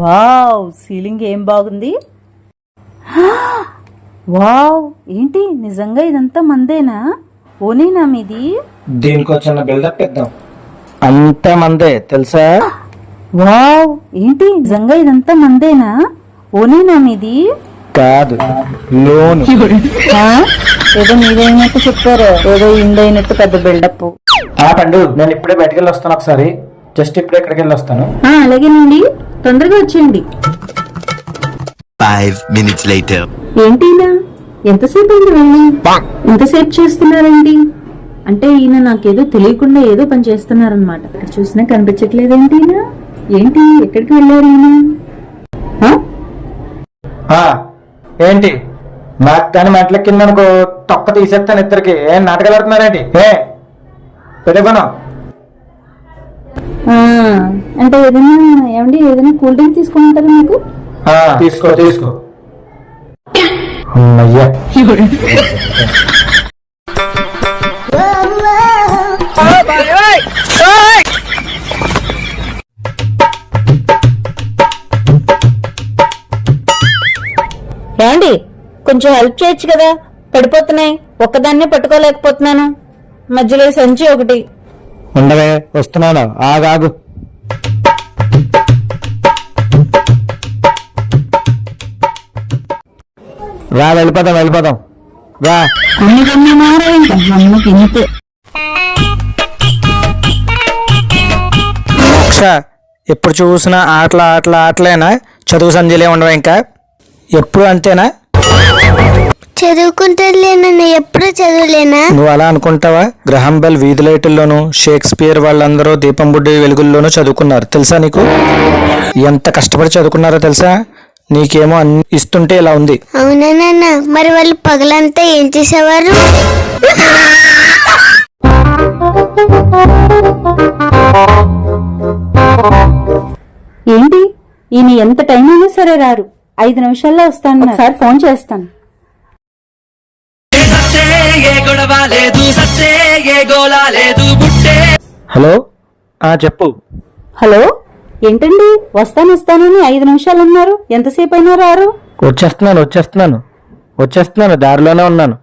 Wow ceiling ఏం బాగుంది? Wow ఏంటి? నిజంగా ఇదంతా మందేనా? ఓనేనా మీది? దీనికి వచ్చిన బిల్డప్ ఇద్దాం. అంత మందే తెలుసా? వావ్ ఏంటి? నిజంగా ఇదంతా మందేనా? ఓనేనా మీది? కాదు లోన్. ఆ? ఏదో మీదైనట్టు చెప్పారు. ఏదో ఇందైనట్టు పెద్ద బిల్డప్ ఆ పండు నేను ఇప్పుడే బయటకు వెళ్ళి వస్తాను ఒకసారి. జస్ట్ ఇప్పుడే ఇక్కడికి వెళ్ళి వస్తాను అలాగేనండి. తొందరగా వచ్చేయండి. Five minutes later. ఏంటి ఈయన ఎంతసేపు అయింది వెళ్ళి ఎంతసేపు చేస్తున్నారండి? అంటే ఈయన నాకేదో తెలియకుండా ఏదో పని చేస్తున్నారనమాట ఇక్కడ చూసినా కనిపించట్లేదేంటి ఈయన ఏంటి? ఎక్కడికి వెళ్ళారు ఈయన? ఆ? ఆ, ఏంటి? నాకు దాని మెంటల కింద అనుకో తొక్క తీసేస్తాను ఇద్దరికి. ఏం నాటకాలు ఆడుతున్నారేంటి? ఏ పెట్టుకోను ఆ, అంటే ఏదైనా ఏమండి ఏదైనా కూల్ డ్రింక్ తీసుకుంటారా మీకు? తీసుకో తీసుకో. అమ్మయ్యా. ఏమండి కొంచెం హెల్ప్ చేయొచ్చు కదా? పడిపోతున్నాయి. ఒక్కదాన్నే పట్టుకోలేకపోతున్నాను. మధ్యలో సంచి ఒకటి. ఉండవే వస్తున్నాను. ఆగాగు. రా వెళ్ళిపోదాం వెళ్ళిపోదాం. రా. కొన్ని కొన్ని ఇంతే మోక్ష ఎప్పుడు చూసినా ఆటలు ఆటలు ఆటలేనా? చదువు సంధ్యలే ఉండవు ఇంకా? ఎప్పుడు అంతేనా? చదువుకుంటలేనన్న ఎప్పుడు చదువులేనా? నువ్వు అలా అనుకుంటావా? గ్రహం బెల్ వీధి లైటుల్లోనూ షేక్స్పియర్ వాళ్ళందరూ దీపం బుడ్డి వెలుగుల్లోనూ చదువుకున్నారు. తెలుసా నీకు? ఎంత కష్టపడి చదువుకున్నారో తెలుసా? నీకేమో అన్ని ఇస్తుంటే ఇలా ఉంది. అవునా నాన్న? మరి వాళ్ళు పగలంతా ఏం చేసేవారు? ఏంటి? ఈయన ఎంత టైం అయినా సరే రారు. ఐదు నిమిషాల్లో వస్తాను ఒకసారి ఫోన్ చేస్తాను. హలో? ఆ చెప్పు. హలో? ఏంటండి? వస్తాను వస్తానని ఐదు నిమిషాలు అన్నారు. ఎంతసేపు అయినా రారు. వచ్చేస్తున్నాను వచ్చేస్తున్నాను. వచ్చేస్తున్నాను దారిలోనే ఉన్నాను.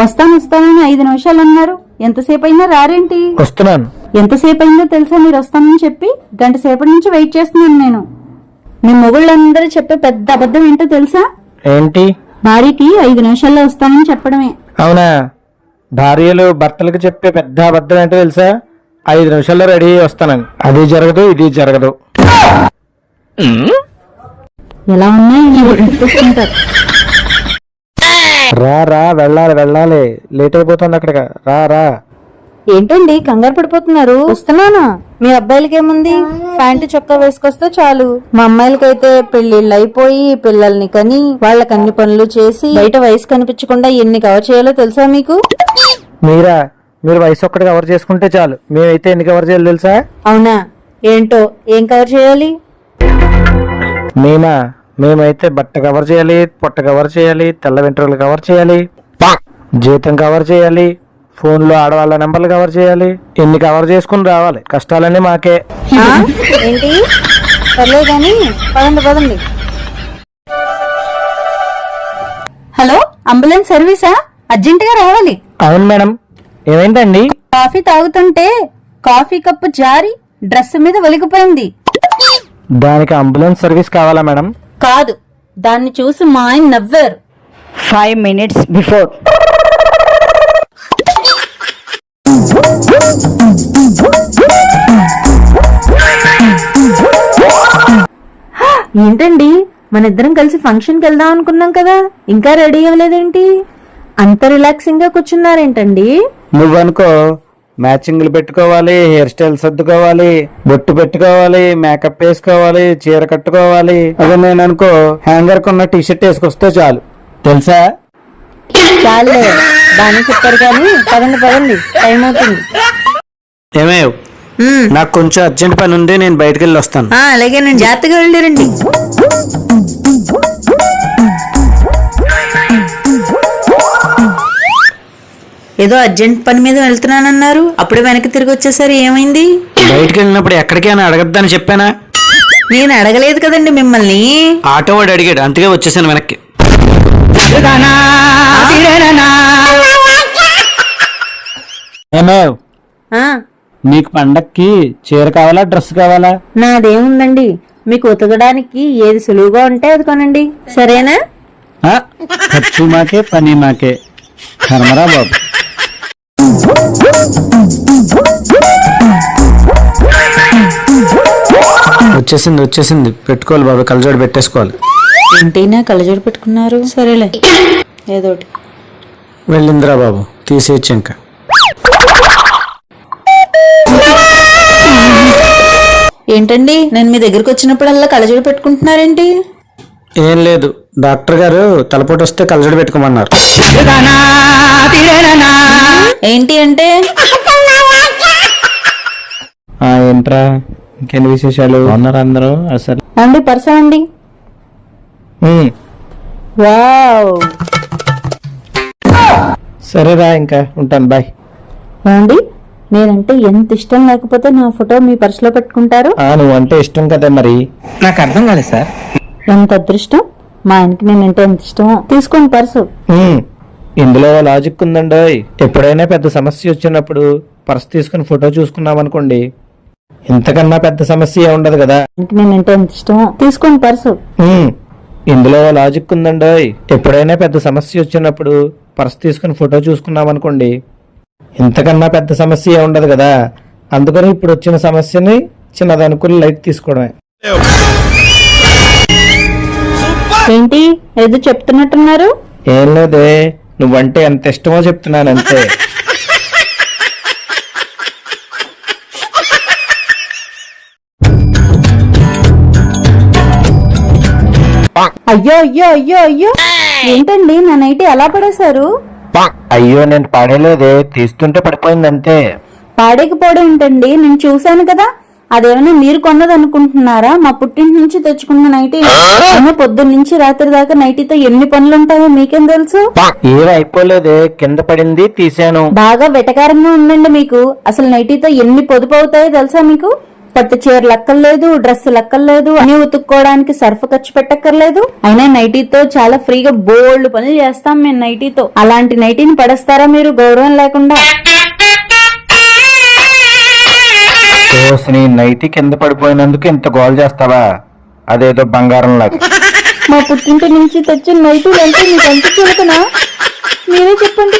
వస్తాను వస్తానని ఐదు నిమిషాలు అన్నారు. ఎంతసేపు అయినా రారేంటి? వస్తున్నాను. ఎంతసేపు అయిందో తెలుసా మీరు వస్తానని చెప్పి? గంట సేపటి నుంచి వెయిట్ చేస్తున్నాను నేను. మీ మొగుళ్ళందరూ చెప్పే పెద్ద అబద్ధం ఏంటో తెలుసా? ఏంటి? భార్యకి ఐదు నిమిషాల్లో వస్తానని చెప్పడమే. అవునా? భార్యలు భర్తలకు చెప్పే పెద్ద అబద్ధం ఏంటో తెలుసా? ఐదు నిమిషాల్లో రెడీ అయ్యి వస్తానని అది జరగదు ఇది జరగదు. ఎలా ఉన్నాయి? రా రా వెళ్ళాలి వెళ్ళాలి. లేట్ అయిపోతుంది అక్కడికి. రా రా. ఏంటండి? కంగారు పడిపోతున్నారు. వస్తున్నాను? మీ అబ్బాయిలకి ఏముంది? ప్యాంటు చొక్కా వేసుకొస్తే చాలు. మా అమ్మాయిలకైతే పెళ్ళిళ్ళు అయిపోయి పిల్లల్ని కని వాళ్ళకి అన్ని పనులు చేసి బయట వయసు కనిపించకుండా ఎన్ని కవర్ చేయాలో తెలుసా మీకు? మీరా? మీరు వయసు ఒక్కటి కవర్ చేసుకుంటే చాలు. మేమైతే ఎన్ని కవర్ చేయాలి తెలుసా? అవునా? ఏంటో? ఏం కవర్ చేయాలి? మేమా? మేమైతే బట్ట కవర్ చేయాలి పొట్ట కవర్ చేయాలి తెల్ల వెంట్రుకలు కవర్ చేయాలి జీతం కవర్ చేయాలి ఫోన్లో ఆడవాళ్ళ నెంబర్లు కవర్ చేయాలి ఎన్ని కవర్ చేసుకుని రావాలి? కష్టాలన్నీ మాకే. ఆ? ఏంటి? కానీ పదండి పదండి. హలో అంబులెన్స్ సర్వీసా? అర్జెంట్గా రావాలి? అవును మేడం. ఏమైందండి? కాఫీ తాగుతుంటే కాఫీ కప్పు జారి డ్రెస్ మీద ఒలిగిపోయింది దానికి అంబులెన్స్ సర్వీస్ కావాలా మేడం? కాదు దాన్ని చూసి మా ఆయన నవ్వారు. Five minutes before. ఏంటండి? మన ఇద్దరం కలిసి ఫంక్షన్కి వెళ్దాం అనుకున్నాం కదా. ఇంకా రెడీ అవ్వలేదేంటి? అంత రిలాక్సింగ్గా కూర్చున్నారేంటండి? నువ్వనుకో మ్యాచింగ్లు పెట్టుకోవాలి హెయిర్ స్టైల్ సర్దుకోవాలి బొట్టు పెట్టుకోవాలి మేకప్ వేసుకోవాలి చీర కట్టుకోవాలి. అదే నేను అనుకో హ్యాంగర్ కొన్న టీ షర్ట్ వేసుకొస్తే చాలు. తెలుసా? చాలే బాగానే చెప్పారు కానీ పదండి పదండి టైం అవుతుంది. ఏమేవ్ నాకు కొంచెం అర్జెంట్ పని ఉంది నేను బయటకు వెళ్ళి వస్తాను. అలాగేనండి జాగ్రత్తగా వెళ్ళారండి ఏదో అర్జెంట్ పని మీద వెళ్తున్నానన్నారు. అప్పుడే వెనక్కి తిరిగి వచ్చేసరి ఏమైంది? బయటికి వెళ్ళినప్పుడు ఎక్కడికి అని అడగద్దని చెప్పానా? నేను అడగలేదు కదండి మిమ్మల్ని. ఆటో వాడు అడిగాడు అందుకే వచ్చేసాను వెనక్కి. ఏమేవ్? ఆ, నీకు పండక్కి చీర కావాలా డ్రెస్ కావాలా? నాదేముందండి? మీకు ఉతకడానికి ఏది సులువుగా ఉంటే అది కొనండి. సరేనా? ఆ, ఖర్చు మాకే పని మాకే. కర్మరా బాబు. వచ్చేసింది వచ్చేసింది. పెట్టుకోవాలి బాబు కలజోడు పెట్టేసుకోవాలి. ఏంటైనా కళ్ళజోడు పెట్టుకున్నారు? సరేలే. ఏదోటి వెళ్ళిందిరా బాబు తీసేయచ్చు ఇంకా. ఏంటండి? నేను మీ దగ్గరికి వచ్చినప్పుడల్లా కళ్ళజోడు పెట్టుకుంటున్నారేంటి? ఏం లేదు డాక్టర్ గారు తలపోటు వస్తే కలజోడు పెట్టుకోమన్నారు. ఏంటి అంటే? ఆ, ఏంట్రా? ఇంకేంటి విశేషాలు? ఉన్నారు అందరూ? అసలు అండి పర్సన్ అండి. వావ్. సరేరా ఇంకా ఉంటాను బాయ్. ఏమండి నేనంటే ఎంత ఇష్టం లేకపోతే నా ఫోటో మీ పర్సులో పెట్టుకుంటారు? ఆ నువ్వు అంటే ఇష్టం కదా మరి. నాకు అర్థం కాలేదు సార్. ఎంత అదృష్టం? మా ఆయనకి నేనంటే ఎంత ఇష్టమో తీసుకోండి పర్సు. ఉమ్, ఇందులో లాజిక్ ఉందండి. ఎప్పుడైనా పెద్ద సమస్య వచ్చినప్పుడు పర్స్ తీసుకుని ఫోటో చూసుకున్నాం అనుకోండి ఇంతకన్నా పెద్ద సమస్య ఏ ఉండదు కదా. ఆయనకి నేనంటే ఎంత ఇష్టమో తీసుకోండి పర్సు. ఉమ్, ఇందులో లాజిక్ ఉందండి. ఎప్పుడైనా పెద్ద సమస్య వచ్చినప్పుడు పర్స్ తీసుకుని ఫోటో చూసుకున్నాం అనుకోండి ఇంతకన్నా పెద్ద సమస్య ఏ ఉండదు కదా. అందుకని ఇప్పుడు వచ్చిన సమస్యని చిన్నదనుకుని లైట్ తీసుకోవడమే. ఏంటి? ఏదో చెప్తున్నట్టున్నారు? ఏం లేదే నువ్వంటే ఎంత ఇష్టమో చెప్తున్నాను అంతే అయ్యో అయ్యో అయ్యో అయ్యో. ఏంటండి నా నైట్ ఎలా పడేశారు? అయ్యో నేను పాడేలేదే తీస్తుంటే పడిపోయింది అంతే పాడేకపోవడం ఏంటండి నేను చూశాను కదా. అదేమైనా మీరు కొన్నది అనుకుంటున్నారా మా పుట్టింటి నుంచి తెచ్చుకున్న నైటీ పొద్దున్న నుంచి రాత్రి దాకా నైటీతో ఎన్ని పనులు ఉంటాయో మీకేం తెలుసు? ఏం అయిపోలేదే కింద పడింది తీసాను. బాగా వెటకారంగా ఉందండి మీకు. అసలు నైటీతో ఎన్ని పొదుపు అవుతాయో తెలుసా మీకు? పట్టు చీర లక్కర్లేదు డ్రెస్ లక్కర్లేదు అన్ని ఉతుక్కోవడానికి సర్ఫ్ ఖర్చు పెట్టక్కర్లేదు. అయినా నైటీతో చాలా ఫ్రీగా బోల్డ్ పనులు చేస్తాం మేము నైటీతో. అలాంటి నైటీని పడేస్తారా మీరు? గౌరవం లేకుండా. నీ నైటీ కింద పడిపోయినందుకు ఇంత గోల్ చేస్తావా? అదేదో బంగారం లాగా. మా పుట్టింటి నుంచి తెచ్చిన నైటీలు అంటే మీకు ఎంత చులకనా మీరే చెప్పండి.